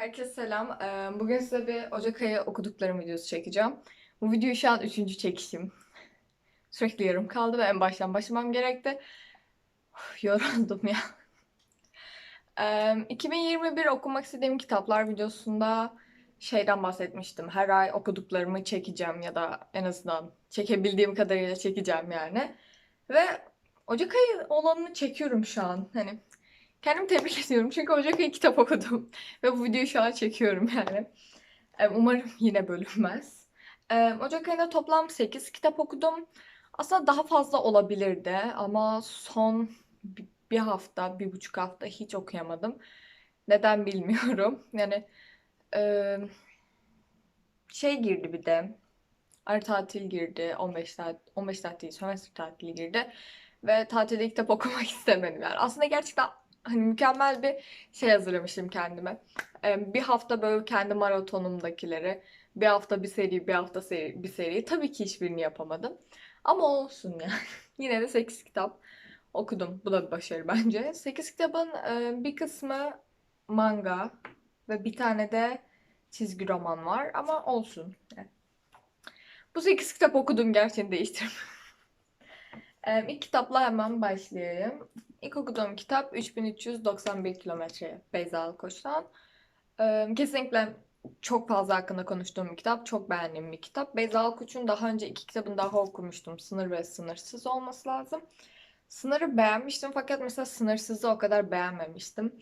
Herkese selam. Ee, Bugün size bir Ocak ayı okuduklarım videosu çekeceğim. Bu videoyu şu an üçüncü çekişim. Sürekli yarım kaldı ve en baştan başlamam gerekti. Uf, yoruldum ya. Ee, 2021 okumak istediğim kitaplar videosunda şeyden bahsetmiştim. Her ay okuduklarımı çekeceğim ya da en azından çekebildiğim kadarıyla çekeceğim yani. Ve Ocak ayı olanını çekiyorum şu an. Hani kendimi tebrik ediyorum çünkü Ocak ayı kitap okudum. Ve bu videoyu şu an çekiyorum yani. E, Umarım yine bölünmez. E, Ocak ayında toplam 8 kitap okudum. Aslında daha fazla olabilirdi ama son bi- bir hafta, bir buçuk hafta hiç okuyamadım. Neden bilmiyorum. Yani şey girdi bir de. Ara tatil girdi. 15 saat, 15 saat değil, sömestr tatili girdi. Ve tatilde kitap okumak istemedim yani. Aslında gerçekten hani mükemmel bir şey hazırlamışım kendime. Ee, Bir hafta böyle kendi maratonumdakileri, bir hafta bir seri, bir hafta seri, bir seri. Tabii ki hiçbirini yapamadım. Ama olsun yani. Yine de 8 kitap okudum. Bu da bir başarı bence. 8 kitabın e, bir kısmı manga ve bir tane de çizgi roman var ama olsun. Yani. Bu 8 kitap okudum gerçekten değiştirmem. Ee, İlk kitapla hemen başlayayım. İlk okuduğum kitap 3391 kilometre Beyza Alkoç'tan. Ee, kesinlikle çok fazla hakkında konuştuğum bir kitap. Çok beğendiğim bir kitap. Beyza Alkoç'un daha önce iki kitabını daha okumuştum. Sınır ve Sınırsız olması lazım. Sınırı beğenmiştim fakat mesela Sınırsız'ı o kadar beğenmemiştim.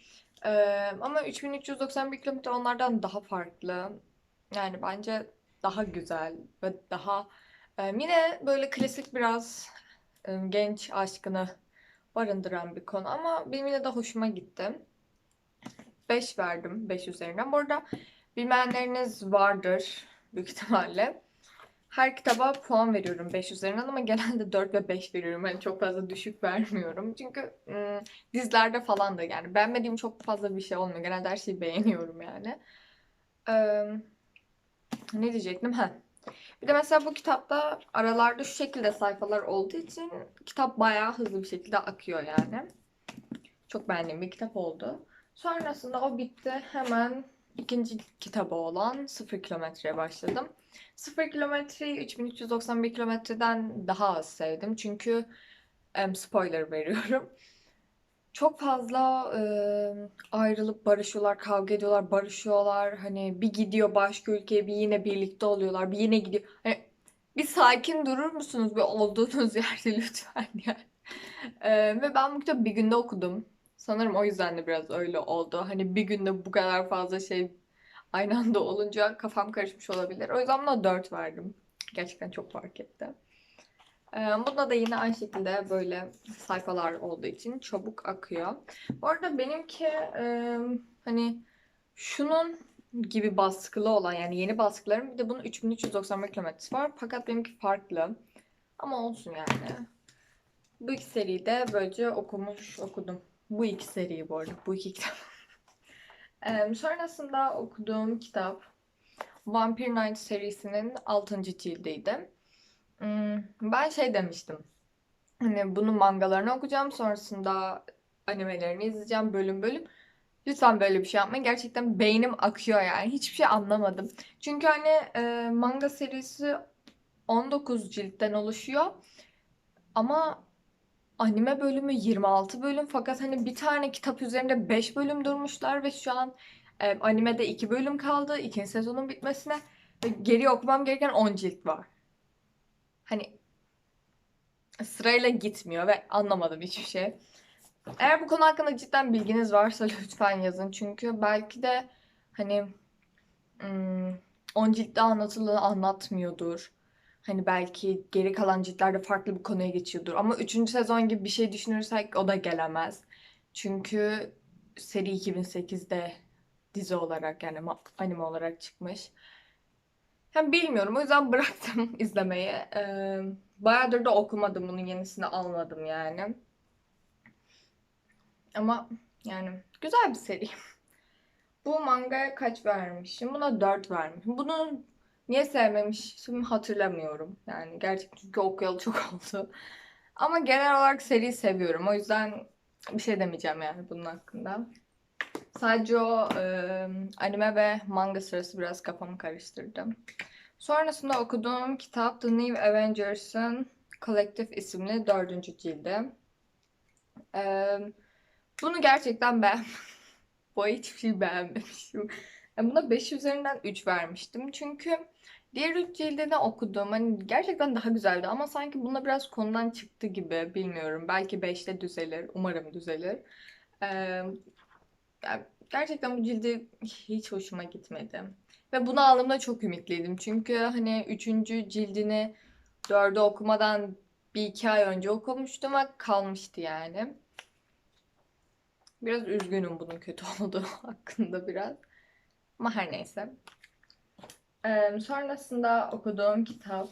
Ee, ama 3391 kilometre onlardan daha farklı. Yani bence daha güzel ve daha e, yine böyle klasik biraz e, genç aşkını barındıran bir konu ama benim yine de hoşuma gitti. 5 verdim 5 üzerinden. Bu arada bilmeyenleriniz vardır büyük ihtimalle. Her kitaba puan veriyorum 5 üzerinden ama genelde 4 ve 5 veriyorum. Yani çok fazla düşük vermiyorum. Çünkü ım, dizilerde falan da yani beğenmediğim çok fazla bir şey olmuyor. Genelde her şeyi beğeniyorum yani. Ee, ne diyecektim? Ha. Bir de mesela bu kitapta aralarda şu şekilde sayfalar olduğu için kitap bayağı hızlı bir şekilde akıyor yani. Çok beğendiğim bir kitap oldu. Sonrasında o bitti. Hemen ikinci kitabı olan 0 kilometreye başladım. 0 kilometreyi 3391 kilometreden daha az sevdim. Çünkü spoiler veriyorum. Çok fazla e, ayrılıp barışıyorlar, kavga ediyorlar, barışıyorlar. Hani bir gidiyor başka ülkeye, bir yine birlikte oluyorlar, bir yine gidiyor. Hani bir sakin durur musunuz bir olduğunuz yerde lütfen yani. E, ve ben bu kitabı bir günde okudum. Sanırım o yüzden de biraz öyle oldu. Hani bir günde bu kadar fazla şey aynı anda olunca kafam karışmış olabilir. O yüzden buna 4 verdim. Gerçekten çok fark etti. Ee, Bunda da yine aynı şekilde böyle sayfalar olduğu için çabuk akıyor. Bu arada benimki e, hani şunun gibi baskılı olan yani yeni baskılarım bir de bunun 3391 kilometresi var. Fakat benimki farklı. Ama olsun yani. Bu iki seriyi de böylece okumuş okudum. Bu iki seriyi bu arada. Bu iki kitap. Ee, sonrasında okuduğum kitap Vampire Night serisinin 6. cildiydi. Hmm, Ben şey demiştim. Hani bunun mangalarını okuyacağım. Sonrasında animelerini izleyeceğim bölüm bölüm. Lütfen böyle bir şey yapmayın. Gerçekten beynim akıyor yani. Hiçbir şey anlamadım. Çünkü hani e, manga serisi 19 ciltten oluşuyor. Ama anime bölümü 26 bölüm. Fakat hani bir tane kitap üzerinde 5 bölüm durmuşlar ve şu an e, animede 2 bölüm kaldı. ikinci sezonun bitmesine. Ve geriye okumam gereken 10 cilt var. Hani sırayla gitmiyor ve anlamadım hiçbir şey. Eğer bu konu hakkında cidden bilginiz varsa lütfen yazın. Çünkü belki de hani hmm, 10 ciltte anlatılanı anlatmıyordur. Hani belki geri kalan ciltlerde farklı bir konuya geçiyordur. Ama 3. sezon gibi bir şey düşünürsek o da gelemez. Çünkü seri 2008'de dizi olarak yani anime olarak çıkmış. Hem bilmiyorum o yüzden bıraktım izlemeyi. Ee, bayağıdır da okumadım bunun yenisini almadım yani. Ama yani güzel bir seri. Bu mangaya kaç vermişim? Buna 4 vermişim. Bunu niye sevmemişim hatırlamıyorum. Yani gerçekten çünkü okuyalı çok oldu. Ama genel olarak seriyi seviyorum. O yüzden bir şey demeyeceğim yani bunun hakkında. Sadece o e, anime ve manga sırası biraz kafamı karıştırdı. Sonrasında okuduğum kitap The New Avengers'ın Collective isimli dördüncü cildi. E, bunu gerçekten ben bu hiçbir şey beğenmemişim. Yani buna 5 üzerinden 3 vermiştim. Çünkü diğer 3 cildini okudum. Hani gerçekten daha güzeldi ama sanki bunda biraz konudan çıktı gibi. Bilmiyorum. Belki 5'te düzelir. Umarım düzelir. Ee, gerçekten bu cildi hiç hoşuma gitmedi. Ve bunu aldığımda çok ümitliydim. Çünkü hani 3. cildini 4'ü okumadan bir iki ay önce okumuştum ve kalmıştı yani. Biraz üzgünüm bunun kötü olduğu hakkında biraz. Ama her neyse. Ee, sonrasında okuduğum kitap.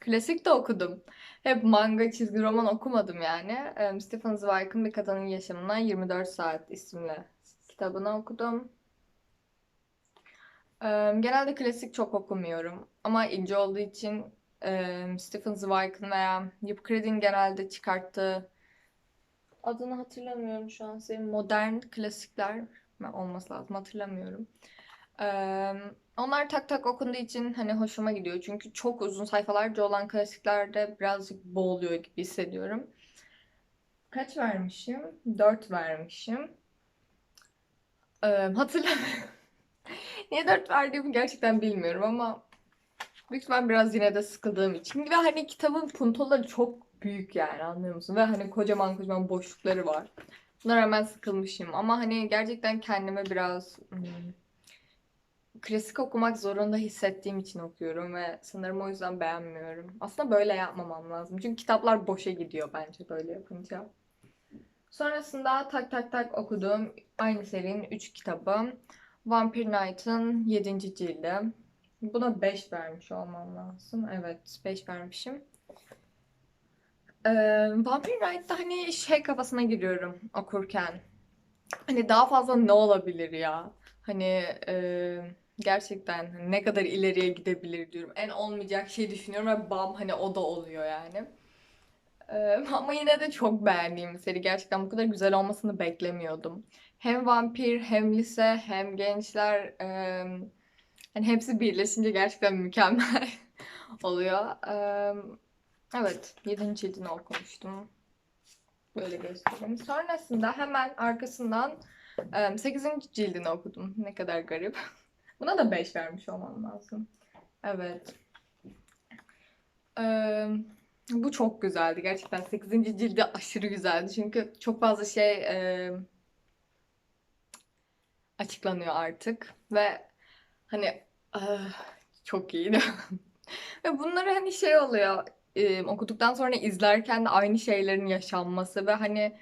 Klasik de okudum. Hep manga, çizgi roman okumadım yani. Stephen Zweig'ın Bir Kadının Yaşamından 24 Saat isimli kitabını okudum. Genelde klasik çok okumuyorum. Ama ince olduğu için Stephen Zweig'ın veya Yip Creed'in genelde çıkarttığı adını hatırlamıyorum şu an senin modern klasikler olması lazım hatırlamıyorum. Onlar tak tak okunduğu için hani hoşuma gidiyor. Çünkü çok uzun sayfalarca olan klasiklerde birazcık boğuluyor gibi hissediyorum. Kaç vermişim? 4 vermişim. Ee, hatırlamıyorum. Niye 4 verdiğimi gerçekten bilmiyorum ama büyük ihtimal biraz yine de sıkıldığım için. Ve hani kitabın puntoları çok büyük yani anlıyor musun? Ve hani kocaman kocaman boşlukları var. Buna rağmen sıkılmışım. Ama hani gerçekten kendime biraz hmm, klasik okumak zorunda hissettiğim için okuyorum ve sanırım o yüzden beğenmiyorum. Aslında böyle yapmamam lazım. Çünkü kitaplar boşa gidiyor bence böyle yapınca. Sonrasında tak tak tak okuduğum aynı serinin 3 kitabı. Vampire Knight'ın 7. cildi. Buna 5 vermiş olmam lazım. Evet 5 vermişim. Ee, Vampire Knight'ta hani şey kafasına giriyorum okurken. Hani daha fazla ne olabilir ya? Hani e, gerçekten hani ne kadar ileriye gidebilir diyorum. En olmayacak şey düşünüyorum ve bam hani o da oluyor yani. Ee, ama yine de çok beğendiğim seri. Gerçekten bu kadar güzel olmasını beklemiyordum. Hem vampir, hem lise, hem gençler e, hani hepsi birleşince gerçekten mükemmel oluyor. E, evet, 7. cildini okumuştum. Böyle göstereyim. Sonrasında hemen arkasından 8. cildini okudum. Ne kadar garip. Buna da 5 vermiş olmam lazım. Evet. Ee, bu çok güzeldi. Gerçekten 8. cildi aşırı güzeldi. Çünkü çok fazla şey e, açıklanıyor artık. Ve hani ah, çok iyiydi. Ve bunları hani şey oluyor. e, okuduktan sonra izlerken de aynı şeylerin yaşanması ve hani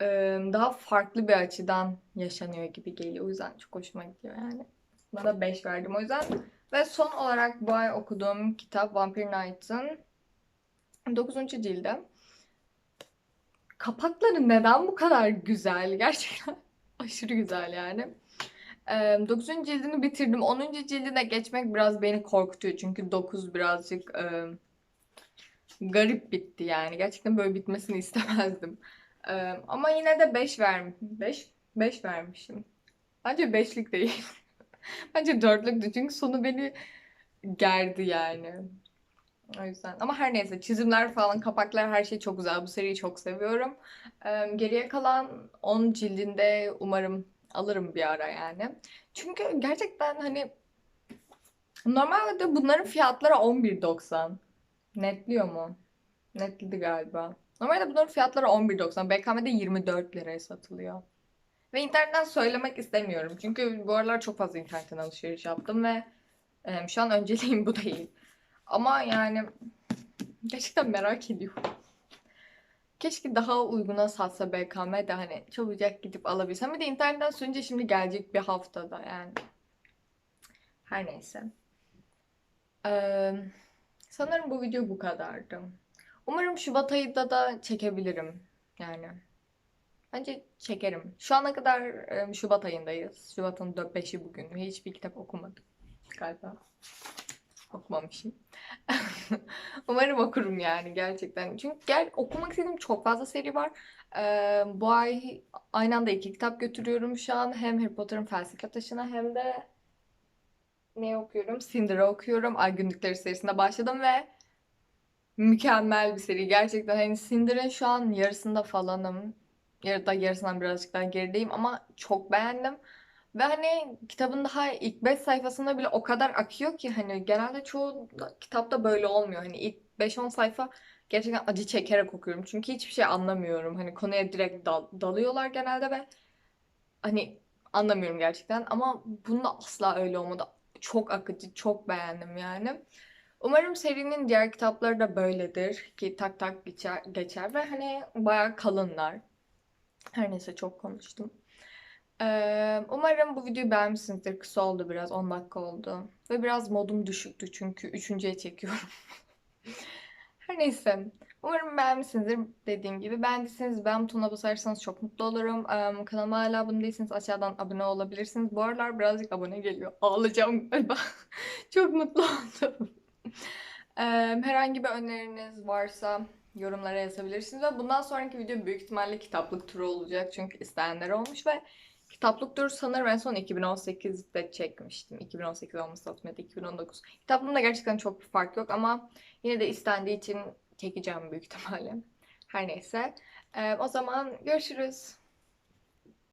e, daha farklı bir açıdan yaşanıyor gibi geliyor. O yüzden çok hoşuma gidiyor yani. Buna da 5 verdim o yüzden. Ve son olarak bu ay okuduğum kitap Vampire Knight'ın 9. cildi. Kapakları neden bu kadar güzel? Gerçekten aşırı güzel yani. 9. cildini bitirdim. 10. cildine geçmek biraz beni korkutuyor. Çünkü 9 birazcık e, garip bitti yani. Gerçekten böyle bitmesini istemezdim. E, ama yine de 5 vermiş. 5 5 vermişim. Bence 5'lik değil. Bence 4'lüktü. Çünkü sonu beni gerdi yani. O yüzden. Ama her neyse çizimler falan, kapaklar her şey çok güzel. Bu seriyi çok seviyorum. Geriye kalan 10 cildinde umarım alırım bir ara yani. Çünkü gerçekten hani normalde bunların fiyatları 11.90. Netliyor mu? Netledi galiba. Normalde bunların fiyatları 11.90. BKM'de 24 liraya satılıyor. Ve internetten söylemek istemiyorum. Çünkü bu aralar çok fazla internetten alışveriş yaptım ve e, şu an önceliğim bu değil. Ama yani gerçekten merak ediyorum. Keşke daha uyguna satsa BKM de hani çabucak gidip alabilsem. Bir de internetten söyleyince şimdi gelecek bir haftada yani. Her neyse. Ee, sanırım bu video bu kadardı. Umarım Şubat ayında da çekebilirim. Yani. Bence çekerim. Şu ana kadar Şubat ayındayız. Şubat'ın 4-5'i bugün. Hiçbir kitap okumadım galiba. Okumamışım. Umarım okurum yani gerçekten. Çünkü gel okumak istediğim çok fazla seri var. Ee, bu ay aynı anda iki kitap götürüyorum şu an. Hem Harry Potter'ın Felsefe Taşı'na hem de ne okuyorum? Cinder'ı okuyorum. Ay Günlükleri serisine başladım ve mükemmel bir seri. Gerçekten hani Cinder'ın şu an yarısında falanım. Yarıda yarısından birazcık daha gerideyim ama çok beğendim. Ve hani kitabın daha ilk 5 sayfasında bile o kadar akıyor ki hani genelde çoğu da- kitapta böyle olmuyor. Hani ilk 5-10 sayfa gerçekten acı çekerek okuyorum. Çünkü hiçbir şey anlamıyorum. Hani konuya direkt dal- dalıyorlar genelde ve hani anlamıyorum gerçekten. Ama bunda asla öyle olmadı. Çok akıcı, çok beğendim yani. Umarım serinin diğer kitapları da böyledir ki tak tak geçer, geçer ve hani bayağı kalınlar. Her neyse çok konuştum. Ee, umarım bu videoyu beğenmişsinizdir. Kısa oldu biraz, 10 dakika oldu. Ve biraz modum düşüktü çünkü üçüncüye çekiyorum. Her neyse. Umarım beğenmişsinizdir dediğim gibi. Beğendiyseniz beğen butonuna basarsanız çok mutlu olurum. Ee, kanalıma hala abone değilseniz aşağıdan abone olabilirsiniz. Bu aralar birazcık abone geliyor. Ağlayacağım galiba. Çok mutlu oldum. Herhangi bir öneriniz varsa yorumlara yazabilirsiniz. Ve bundan sonraki video büyük ihtimalle kitaplık turu olacak. Çünkü isteyenler olmuş ve kitaplık turu sanırım en son 2018'de çekmiştim. 2018 olması lazım ya da 2019. Kitaplığımda gerçekten çok bir fark yok ama yine de istendiği için çekeceğim büyük ihtimalle. Her neyse. O zaman görüşürüz.